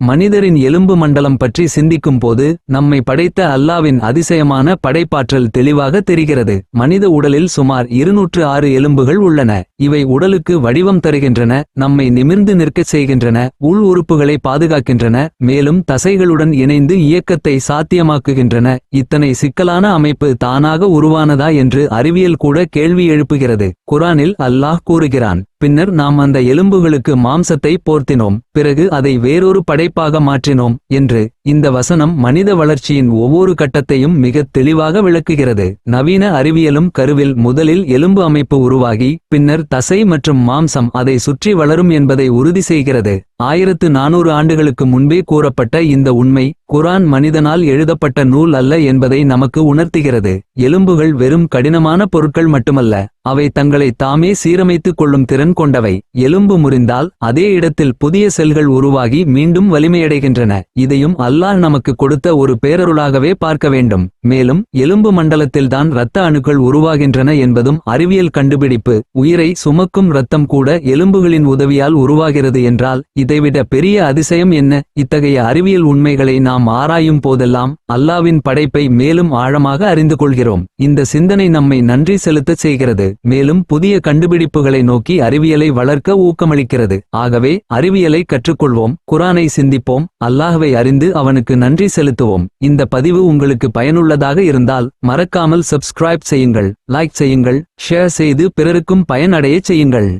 மனிதரின் எலும்பு மண்டலம் பற்றி சிந்திக்கும் போது நம்மை படைத்த அல்லாவின் அதிசயமான படைப்பாற்றல் தெளிவாக தெரிகிறது. மனித உடலில் சுமார் இருநூற்று ஆறு எலும்புகள் உள்ளன. இவை உடலுக்கு வடிவம் தருகின்றன நம்மை நிமிர்ந்து நிற்கச் செய்கின்றன உள் உறுப்புகளை பாதுகாக்கின்றன மேலும் தசைகளுடன் இணைந்து இயக்கத்தை சாத்தியமாக்குகின்றன. இத்தனை சிக்கலான அமைப்பு தானாக உருவானதா என்று அறிவியல் கூட கேள்வி எழுப்புகிறது. குரானில் அல்லாஹ் கூறுகிறான் பின்னர் நாம் அந்த எலும்புகளுக்கு மாம்சத்தை போர்த்தினோம். பிறகு அதை வேறொரு படைப்பாக மாற்றினோம் என்று இந்த வசனம் மனித வளர்ச்சியின் ஒவ்வொரு கட்டத்தையும் மிக தெளிவாக விளக்குகிறது. நவீன அறிவியலும் கருவில் முதலில் எலும்பு அமைப்பு உருவாகி பின்னர் தசை மற்றும் மாம்சம் அதை சுற்றி வளரும் என்பதை உறுதி செய்கிறது. ஆயிரத்து நானூறு ஆண்டுகளுக்கு முன்பே கூறப்பட்ட இந்த உண்மை குரான் மனிதனால் எழுதப்பட்ட நூல் அல்ல என்பதை நமக்கு உணர்த்துகிறது. எலும்புகள் வெறும் கடினமான பொருட்கள் மட்டுமல்ல அவை தங்களை தாமே சீரமைத்துக் கொள்ளும் திறன் கொண்டவை. எலும்பு முறிந்தால் அதே இடத்தில் புதிய செல்கள் உருவாகி மீண்டும் வலிமையடைகின்றன. இதையும் அல்லாஹ் நமக்கு கொடுத்த ஒரு பேரருளாகவே பார்க்க வேண்டும். மேலும் எலும்பு மண்டலத்தில்தான் இரத்த அணுக்கள் உருவாகின்றன என்பதும் அறிவியல் கண்டுபிடிப்பு. உயிரை சுமக்கும் இரத்தம் கூட எலும்புகளின் உதவியால் உருவாகிறது என்றால் இதைவிட பெரிய அதிசயம் என்ன? இத்தகைய அறிவியல் உண்மைகளை நாம் ஆராயும் போதெல்லாம் அல்லாவின் படைப்பை மேலும் ஆழமாக அறிந்து கொள்கிறோம். இந்த சிந்தனை நம்மை நன்றி செலுத்தச் செய்கிறது. மேலும் புதிய கண்டுபிடிப்புகளை நோக்கி அறிவியலை வளர்க்க ஊக்கமளிக்கிறது. ஆகவே அறிவியலை கற்றுக்கொள்வோம். குரானை சிந்திப்போம். அல்லாஹ்வை அறிந்து அவனுக்கு நன்றி செலுத்துவோம். இந்த பதிவு உங்களுக்கு பயனுள்ளதாக இருந்தால் மறக்காமல் சப்ஸ்கிரைப் செய்யுங்கள் லைக் செய்யுங்கள் ஷேர் செய்து பிறருக்கும் பயனடைய செய்யுங்கள்.